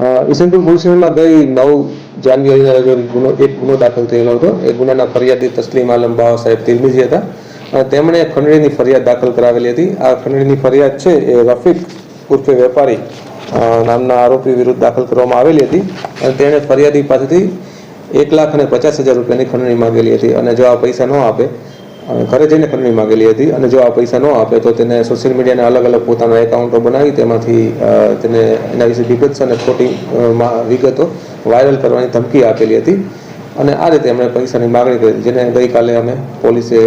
ઈસનપુર પોલીસમાં ગઈ નવ જાન્યુઆરીના ગુનો એક ગુનો દાખલ થયેલો હતો એ ગુનાના ફરિયાદી તસ્લીમ આલમ બાવા સાહેબ તિરમીજી હતા તેમણે ખંડણીની ફરિયાદ દાખલ કરાવેલી હતી આ ખંડણીની ફરિયાદ છે એ રફીક ઉર્ફે વેપારી નામના આરોપી વિરુદ્ધ દાખલ કરવામાં આવેલી હતી અને તેણે ફરિયાદી પાસેથી એક લાખ અને પચાસ હજાર રૂપિયાની ખંડણી માંગેલી હતી અને જો આ પૈસા ન આપે ઘરે જઈને ખંડણી માંગેલી હતી અને જો આ પૈસા ન આપે તો તેને સોશિયલ મીડિયાના અલગ અલગ પોતાના એકાઉન્ટો બનાવી તેમાંથી તેને એના વિશે વિગત અને ખોટી વિગતો વાયરલ કરવાની ધમકી આપેલી હતી. અને આ રીતે એમણે પૈસાની માગણી કરી. જેને ગઈકાલે અમે પોલીસે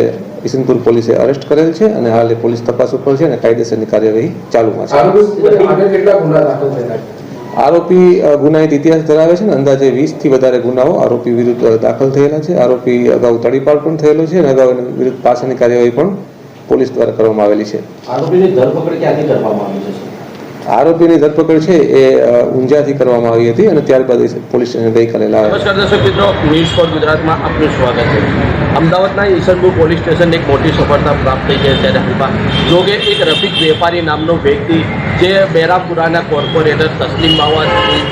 ઇસનપુર પોલીસે અરેસ્ટ કરેલ છે અને હાલ પોલીસ તપાસ ઉપર છે અને કાયદેસરની કાર્યવાહી ચાલુમાં છે? આરોપી ગુનાહિત ઇતિહાસ ધરાવે છે ને, અંદાજે વીસથી વધારે ગુનાઓ આરોપી વિરુદ્ધ દાખલ થયેલા છે. આરોપી અગાઉ તડીપાડ પણ થયેલો છે અને અગાઉ વિરુદ્ધ પાછળની કાર્યવાહી પણ પોલીસ દ્વારા કરવામાં આવેલી છે. આરોપીની ધરપકડ ક્યાંથી કરવામાં આવી છે આરોપીની ધરપકડ છે એ ઊંઝાથી કરવામાં આવી હતી અને ત્યારબાદ પોલીસ સ્ટેશન ગઈકાલે નમસ્કાર દર્શક મિત્રો ન્યૂઝ ફોર ગુજરાતમાં આપનું સ્વાગત છે. અમદાવાદના ઈસનપુર પોલીસ સ્ટેશન એક મોટી સફળતા પ્રાપ્ત થઈ છે ત્યારે હાલમાં જોકે એક રફીક વેપારી નામનો વ્યક્તિ, જે બેરાપુરાના કોર્પોરેટર તસ્લીમ બાવા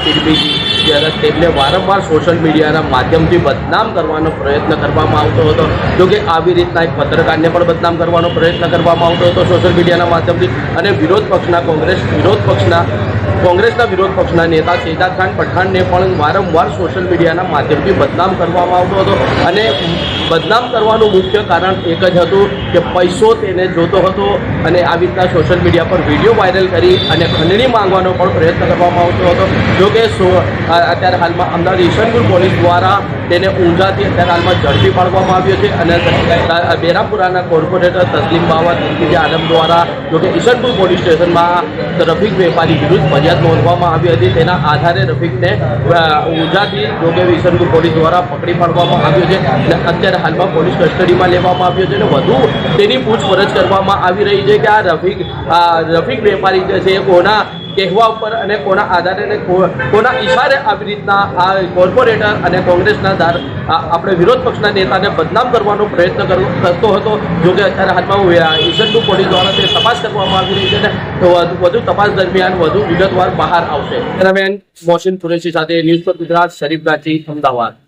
તિરબીજી જ્યારે તેમને વારંવાર સોશિયલ મીડિયાના માધ્યમથી બદનામ કરવાનો પ્રયત્ન કરવામાં આવતો હતો. જોકે આવી રીતના એક પત્રકારને પણ બદનામ કરવાનો પ્રયત્ન કરવામાં આવતો હતો સોશિયલ મીડિયાના માધ્યમથી. અને વિરોધ પક્ષના કોંગ્રેસ, વિરોધ પક્ષના, કોંગ્રેસના વિરોધ પક્ષના નેતા શેજાદ ખાન પઠાણને પણ વારંવાર સોશિયલ મીડિયાના માધ્યમથી બદનામ કરવામાં આવતો હતો. અને બદનામ કરવાનું મુખ્ય કારણ એક જ હતું કે પૈસો તેને જોતો હતો અને આવી રીતના સોશિયલ મીડિયા પર વીડિયો વાયરલ કરી અને ખંડણી માંગવાનો પણ પ્રયત્ન કરવામાં આવતો હતો. જોકે અત્યારે હાલમાં અમદાવાદ ઈશનપુર પોલીસ દ્વારા તેને ઊંઝાથી અત્યારે હાલમાં ઝડપી પાડવામાં આવ્યો છે અને બેરાપુરાના કોર્પોરેટર તસ્લીમ બાવા તસ્લીમ આલમ દ્વારા જોકે ઈશનપુર પોલીસ સ્ટેશનમાં રફીક વેપારી વિરુદ્ધ ફરિયાદ નોંધવામાં આવી હતી. તેના આધારે રફીકને ઊંઝાથી જોકે ઈશનપુર પોલીસ દ્વારા પકડી પાડવામાં આવ્યો છે. અને અત્યારે હાલમાં પોલીસ કસ્ટડીમાં લેવામાં આવ્યો છે અને વધુ તેની પૂછપરછ કરવામાં આવી રહી છે કે આ રફીક રફીક વેપારી જે છે કોના કહેવા ઉપર અને કોના આધારે અને કોના ઇશારે આવી રીતના આ કોર્પોરેટર અને કોંગ્રેસના ધાર આપણે વિરોધ પક્ષના નેતાને બદનામ કરવાનો પ્રયત્ન કર- કરતો હતો, જો કે અત્યારે હાલમાં ઈશનપુર પોલીસ દ્વારા તે તપાસ કરવામાં આવી રહી છે અને વધુ વધુ તપાસ દરમિયાન વધુ વિગતવાર બહાર આવશે. રમેન મોહસિન કુરેશી સાથે ન્યૂઝ પર ગુજરાત, શરીફ ગાંધી, અમદાવાદ.